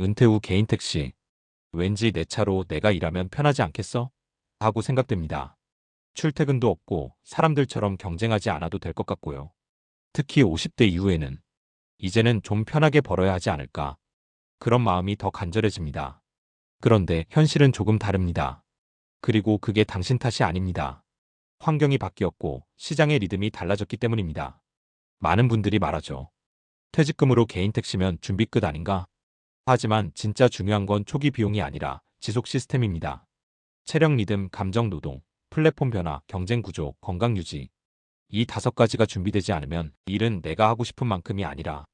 은퇴 후 개인 택시. 왠지 내 차로 내가 일하면 편하지 않겠어? 하고 생각됩니다. 출퇴근도 없고 사람들처럼 경쟁하지 않아도 될 것 같고요. 특히 50대 이후에는 이제는 좀 편하게 벌어야 하지 않을까. 그런 마음이 더 간절해집니다. 그런데 현실은 조금 다릅니다. 그리고 그게 당신 탓이 아닙니다. 환경이 바뀌었고 시장의 리듬이 달라졌기 때문입니다. 많은 분들이 말하죠. 퇴직금으로 개인 택시면 준비 끝 아닌가? 하지만 진짜 중요한 건 초기 비용이 아니라 지속 시스템입니다. 체력 리듬, 감정 노동, 플랫폼 변화, 경쟁 구조, 건강 유지. 이 다섯 가지가 준비되지 않으면 일은 내가 하고 싶은 만큼이 아니라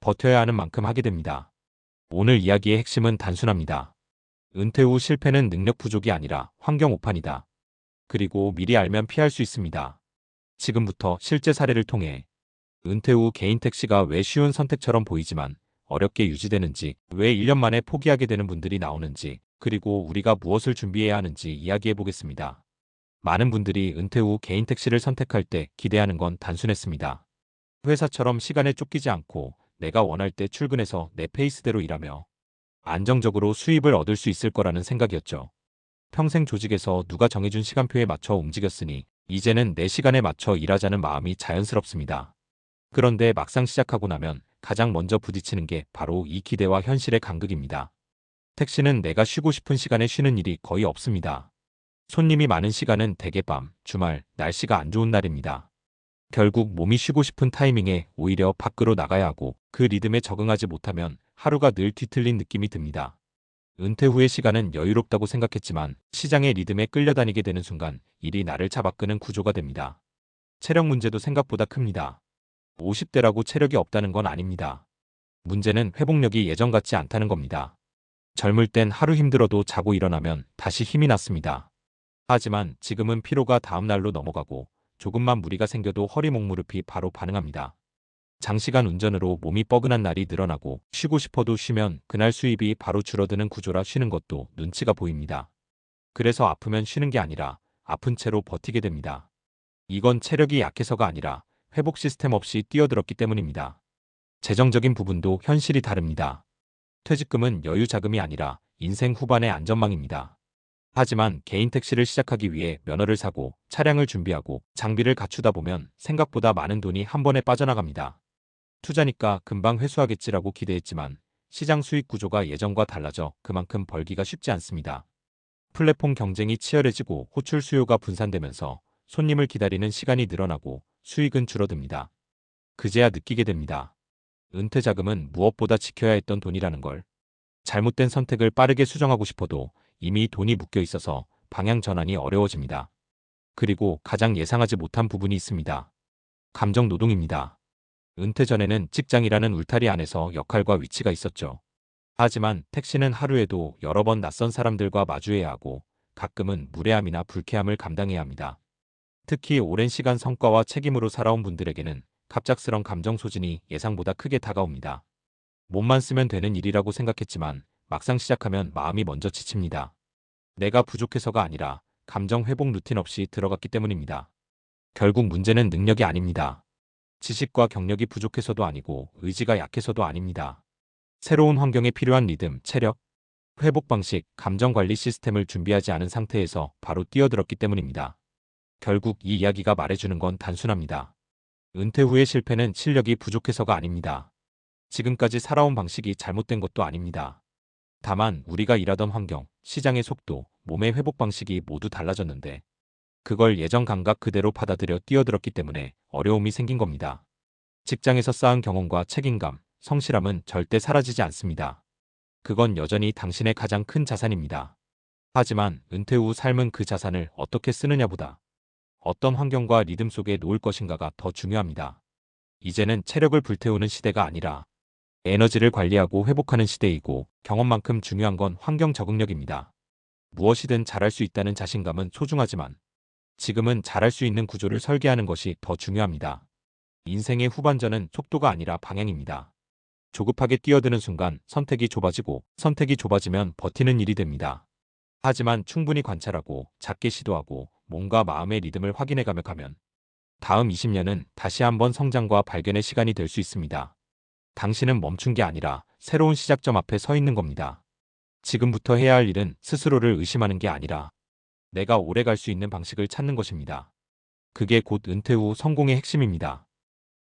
버텨야 하는 만큼 하게 됩니다. 오늘 이야기의 핵심은 단순합니다. 은퇴 후 실패는 능력 부족이 아니라 환경 오판이다. 그리고 미리 알면 피할 수 있습니다. 지금부터 실제 사례를 통해 은퇴 후 개인 택시가 왜 쉬운 선택처럼 보이지만 어렵게 유지되는지, 왜 1년 만에 포기하게 되는 분들이 나오는지, 그리고 우리가 무엇을 준비해야 하는지 이야기해 보겠습니다. 많은 분들이 은퇴 후 개인 택시를 선택할 때 기대하는 건 단순했습니다. 회사처럼 시간에 쫓기지 않고 내가 원할 때 출근해서 내 페이스대로 일하며 안정적으로 수입을 얻을 수 있을 거라는 생각이었죠. 평생 조직에서 누가 정해준 시간표에 맞춰 움직였으니 이제는 내 시간에 맞춰 일하자는 마음이 자연스럽습니다. 그런데 막상 시작하고 나면 가장 먼저 부딪히는 게 바로 이 기대와 현실의 간극입니다. 택시는 내가 쉬고 싶은 시간에 쉬는 일이 거의 없습니다. 손님이 많은 시간은 대개 밤, 주말, 날씨가 안 좋은 날입니다. 결국 몸이 쉬고 싶은 타이밍에 오히려 밖으로 나가야 하고 그 리듬에 적응하지 못하면 하루가 늘 뒤틀린 느낌이 듭니다. 은퇴 후의 시간은 여유롭다고 생각했지만 시장의 리듬에 끌려다니게 되는 순간 일이 나를 잡아끄는 구조가 됩니다. 체력 문제도 생각보다 큽니다. 50대라고 체력이 없다는 건 아닙니다. 문제는 회복력이 예전 같지 않다는 겁니다. 젊을 땐 하루 힘들어도 자고 일어나면 다시 힘이 났습니다. 하지만 지금은 피로가 다음날로 넘어가고 조금만 무리가 생겨도 허리 목무릎이 바로 반응합니다. 장시간 운전으로 몸이 뻐근한 날이 늘어나고 쉬고 싶어도 쉬면 그날 수입이 바로 줄어드는 구조라 쉬는 것도 눈치가 보입니다. 그래서 아프면 쉬는 게 아니라 아픈 채로 버티게 됩니다. 이건 체력이 약해서가 아니라 회복 시스템 없이 뛰어들었기 때문입니다. 재정적인 부분도 현실이 다릅니다. 퇴직금은 여유 자금이 아니라 인생 후반의 안전망입니다. 하지만 개인 택시를 시작하기 위해 면허를 사고 차량을 준비하고 장비를 갖추다 보면 생각보다 많은 돈이 한 번에 빠져나갑니다. 투자니까 금방 회수하겠지라고 기대했지만 시장 수익 구조가 예전과 달라져 그만큼 벌기가 쉽지 않습니다. 플랫폼 경쟁이 치열해지고 호출 수요가 분산되면서 손님을 기다리는 시간이 늘어나고 수익은 줄어듭니다. 그제야 느끼게 됩니다. 은퇴 자금은 무엇보다 지켜야 했던 돈이라는 걸. 잘못된 선택을 빠르게 수정하고 싶어도 이미 돈이 묶여 있어서 방향 전환이 어려워집니다. 그리고 가장 예상하지 못한 부분이 있습니다. 감정 노동입니다. 은퇴 전에는 직장이라는 울타리 안에서 역할과 위치가 있었죠. 하지만 택시는 하루에도 여러 번 낯선 사람들과 마주해야 하고 가끔은 무례함이나 불쾌함을 감당해야 합니다. 특히 오랜 시간 성과와 책임으로 살아온 분들에게는 갑작스런 감정 소진이 예상보다 크게 다가옵니다. 몸만 쓰면 되는 일이라고 생각했지만 막상 시작하면 마음이 먼저 지칩니다. 내가 부족해서가 아니라 감정 회복 루틴 없이 들어갔기 때문입니다. 결국 문제는 능력이 아닙니다. 지식과 경력이 부족해서도 아니고 의지가 약해서도 아닙니다. 새로운 환경에 필요한 리듬, 체력, 회복 방식, 감정 관리 시스템을 준비하지 않은 상태에서 바로 뛰어들었기 때문입니다. 결국 이 이야기가 말해주는 건 단순합니다. 은퇴 후의 실패는 실력이 부족해서가 아닙니다. 지금까지 살아온 방식이 잘못된 것도 아닙니다. 다만 우리가 일하던 환경, 시장의 속도, 몸의 회복 방식이 모두 달라졌는데 그걸 예전 감각 그대로 받아들여 뛰어들었기 때문에 어려움이 생긴 겁니다. 직장에서 쌓은 경험과 책임감, 성실함은 절대 사라지지 않습니다. 그건 여전히 당신의 가장 큰 자산입니다. 하지만 은퇴 후 삶은 그 자산을 어떻게 쓰느냐보다 어떤 환경과 리듬 속에 놓을 것인가가 더 중요합니다. 이제는 체력을 불태우는 시대가 아니라 에너지를 관리하고 회복하는 시대이고 경험만큼 중요한 건 환경 적응력입니다. 무엇이든 잘할 수 있다는 자신감은 소중하지만 지금은 잘할 수 있는 구조를 설계하는 것이 더 중요합니다. 인생의 후반전은 속도가 아니라 방향입니다. 조급하게 뛰어드는 순간 선택이 좁아지고 선택이 좁아지면 버티는 일이 됩니다. 하지만 충분히 관찰하고 작게 시도하고 몸과 마음의 리듬을 확인해가며 가면 다음 20년은 다시 한번 성장과 발견의 시간이 될 수 있습니다. 당신은 멈춘 게 아니라 새로운 시작점 앞에 서 있는 겁니다. 지금부터 해야 할 일은 스스로를 의심하는 게 아니라 내가 오래 갈 수 있는 방식을 찾는 것입니다. 그게 곧 은퇴 후 성공의 핵심입니다.